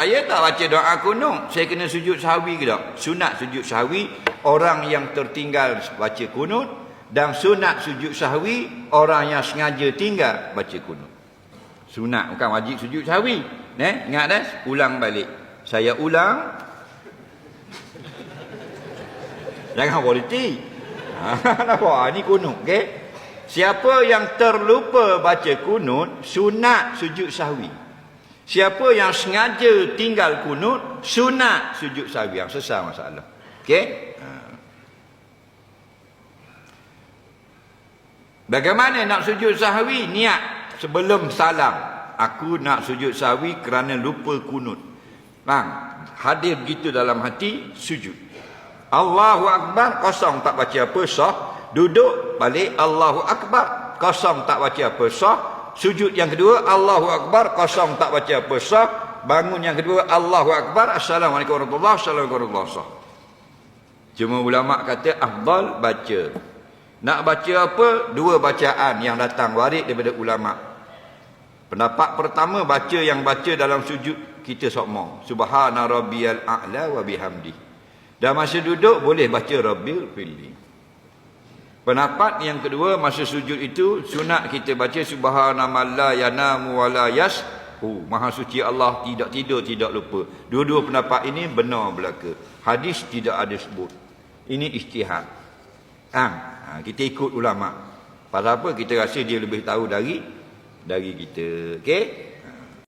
Saya tak baca doa kunut, saya kena sujud sahwi ke tak? Sunat sujud sahwi, orang yang tertinggal baca kunut. Dan sunat sujud sahwi, orang yang sengaja tinggal baca kunut. Sunat, bukan wajib sujud sahwi. Ne? Ingat dah? Ulang balik. Saya ulang. Jangan politik. Nampak? Ini kunut, okey? Siapa yang terlupa baca kunut, sunat sujud sahwi. Siapa yang sengaja tinggal kunut, sunat sujud sahwi. Yang sesat masalah. Okey? Ha. Bagaimana nak sujud sahwi? Niat sebelum salam. Aku nak sujud sahwi kerana lupa kunut. Bang, hadir begitu dalam hati, sujud. Allahu Akbar, kosong tak baca apa, sah. Duduk, balik, Allahu Akbar, kosong tak baca apa, sah. Sujud yang kedua, Allahu Akbar, kosong tak baca apa, sah. Bangun yang kedua, Allahu Akbar, Assalamualaikum warahmatullahi wabarakatuh, Assalamualaikum warahmatullahi. Cuma ulama kata, afdal baca. Nak baca apa? Dua bacaan yang datang warid daripada ulama. Pendapat pertama baca yang baca dalam sujud kita sokmo. Subhana rabbiyal a'la wa bihamdi. Dan masa duduk boleh baca rabbil fili. Pendapat yang kedua masa sujud itu sunat kita baca subhana man la yanamu wa la yas Oh, Maha suci Allah tidak tidur tidak lupa. Dua-dua pendapat ini benar belaka. Hadis tidak ada sebut. Ini ijtihad. Ha, ha, kita ikut ulama. Pasal apa? Kita rasa dia lebih tahu dari dari kita. Okey?